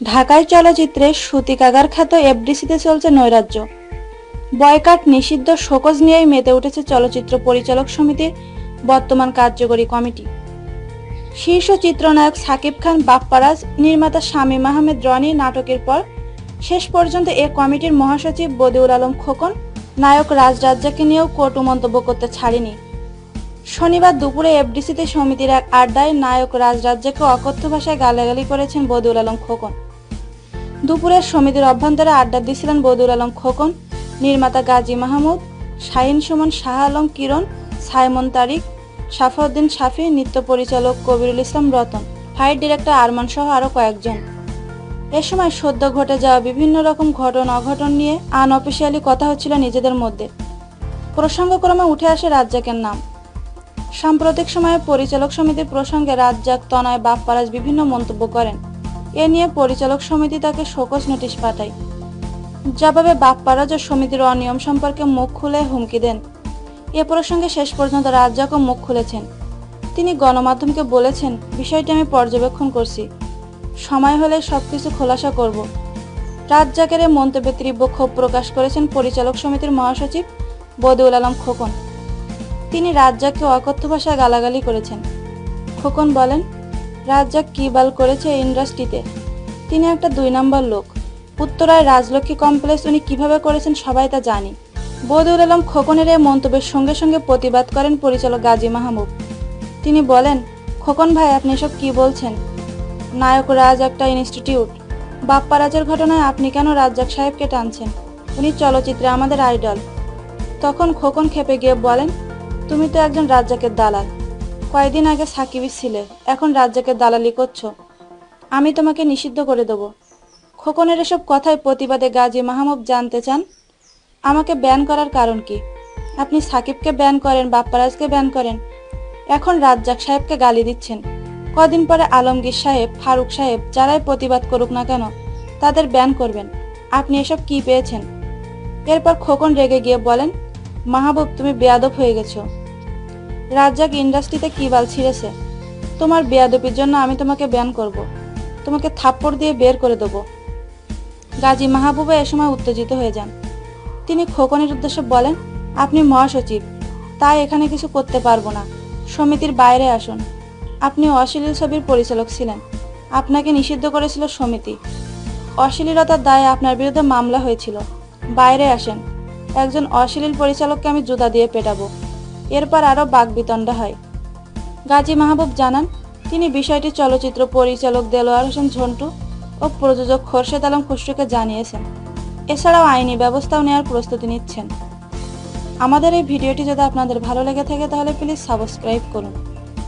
ঢাকায় চলচ্চিত্রে সুতিকাগার খ্যাত এফডিসিতে চলছে নৈরাজ্য। বয়কাট নিষিদ্ধ শোকজ নিয়েই মেতে উঠেছে চলচ্চিত্র পরিচালক সমিতির বর্তমান কার্যকরী কমিটি। শীর্ষ চিত্রনায়ক সাকিব খান, বাপ্পারাজ, নির্মাতা শামীম আহমেদ রনি নাটকের পর শেষ পর্যন্ত এ কমিটির মহাসচিব বদিউল আলম খোকন নায়ক রাজ রাজ্জাকে নিয়েও কটু মন্তব্য করতে ছাড়েনি। শনিবার দুপুরে এফডিসিতে সমিতির এক আড্ডায় নায়ক রাজ রাজ্জাকে অকথ্য ভাষায় গালাগালি করেছেন বদিউল আলম খোকন। দুপুরের সমিতির অভ্যন্তরে আড্ডা দিয়েছিলেন বদিউল আলম খোকন, নির্মাতা গাজী মাহমুদ, শাহিন সুমন শাহ আলম কিরণ, সাইমন তারিক, সাফাউদ্দিন শাফি, নৃত্য পরিচালক কবিরুল ইসলাম রতন, ফাইট ডিরেক্টর আরমান সহ আরও কয়েকজন। এ সময় সদ্য ঘটে যাওয়া বিভিন্ন রকম ঘটন, অঘটন নিয়ে আনঅফিসিয়ালি কথা হচ্ছিল নিজেদের মধ্যে। প্রসঙ্গক্রমে উঠে আসে রাজ্জাকের নাম। সাম্প্রতিক সময়ে পরিচালক সমিতির প্রসঙ্গে রাজ্জাক, তনয়, বাপ্পারাজ বিভিন্ন মন্তব্য করেন। এ নিয়ে পরিচালক সমিতি তাকে শোকজ নোটিশ পাঠায়। জবাবে বাপ্পারাজ ও সমিতির অনিয়ম সম্পর্কে মুখ খুলে হুমকি দেন। এ প্রসঙ্গে শেষ পর্যন্ত রাজ্জাকও মুখ খুলেছেন। তিনি গণমাধ্যমকে বলেছেন, বিষয়টি আমি পর্যবেক্ষণ করছি। সময় হলে সবকিছু খোলাসা করব। রাজ্জাকের মন্তব্যে তীব্র ক্ষোভ প্রকাশ করেছেন পরিচালক সমিতির মহাসচিব বদিউল আলম খোকন। তিনি রাজ্জাককে অকথ্য ভাষায় গালাগালি করেছেন। খোকন বলেন রাজ্জাক কি বাল করেছে ইন্ডাস্ট্রিতে? তিনি একটা দুই নম্বর লোক। উত্তরায় রাজলক্ষ্মী কমপ্লেক্স উনি কীভাবে করেছেন সবাই তা জানি। বদিউল আলম খোকনের এই মন্তব্যের সঙ্গে সঙ্গে প্রতিবাদ করেন পরিচালক গাজী মাহমুদ। তিনি বলেন, খোকন ভাই, আপনি এসব কি বলছেন? নায়ক রাজ একটা ইনস্টিটিউট বাপ্পা রাজের ঘটনায় আপনি কেন রাজ্জাক সাহেবকে টানছেন? উনি চলচ্চিত্রে আমাদের আইডল তখন খোকন খেপে গিয়ে বলেন, তুমি তো একজন রাজ্জাকের দালাল। কয়েকদিন আগে সাকিবই ছিলে, এখন রাজ্জাকের দালালি করছ। আমি তোমাকে নিষিদ্ধ করে দেবো। খোকনের এসব কথায় প্রতিবাদে গাজী মাহমুদ জানতে চান, আমাকে ব্যান করার কারণ কি? আপনি সাকিবকে ব্যান করেন, বাপ্পারাজকে ব্যান করেন। এখন রাজ্জাক সাহেবকে গালি দিচ্ছেন। কদিন পরে আলমগীর সাহেব, ফারুক সাহেব যারাই প্রতিবাদ করুক না কেন, তাদের ব্যান করবেন। আপনি এসব কি পেয়েছেন? এরপর খোকন রেগে গিয়ে বলেন, মাহবুব, তুমি বেয়াদব হয়ে গেছো। রাজ্জাক ইন্ডাস্ট্রিতে কি বাল ছিঁড়েছে? তোমার বেয়াদবির জন্য আমি তোমাকে ব্যান করব। তোমাকে থাপ্পড় দিয়ে বের করে দেবো। গাজী মাহবুবা এ সময় উত্তেজিত হয়ে যান। তিনি খোকনের উদ্দেশ্যে বলেন, আপনি মহাসচিব, তাই এখানে কিছু করতে পারব না। সমিতির বাইরে আসুন। আপনি অশ্লীল ছবির পরিচালক ছিলেন। আপনাকে নিষিদ্ধ করেছিল সমিতি। অশ্লীলতার দায়ে আপনার বিরুদ্ধে মামলা হয়েছিল। বাইরে আসেন। একজন অশ্লীল পরিচালককে আমি জুতা দিয়ে পেটাবো। এরপর আরও বাগবিতণ্ডা হয়। গাজী মাহবুব জানান, তিনি বিষয়টি চলচ্চিত্র পরিচালক দেলোয়ার হোসেন ঝন্টু ও প্রযোজক খোরশেদ আলম খুসরুকে জানিয়েছেন। এছাড়াও আইনি ব্যবস্থাও নেওয়ার প্রস্তুতি নিচ্ছেন। আমাদের এই ভিডিওটি যদি আপনাদের ভালো লেগে থাকে তাহলে প্লিজ সাবস্ক্রাইব করুন।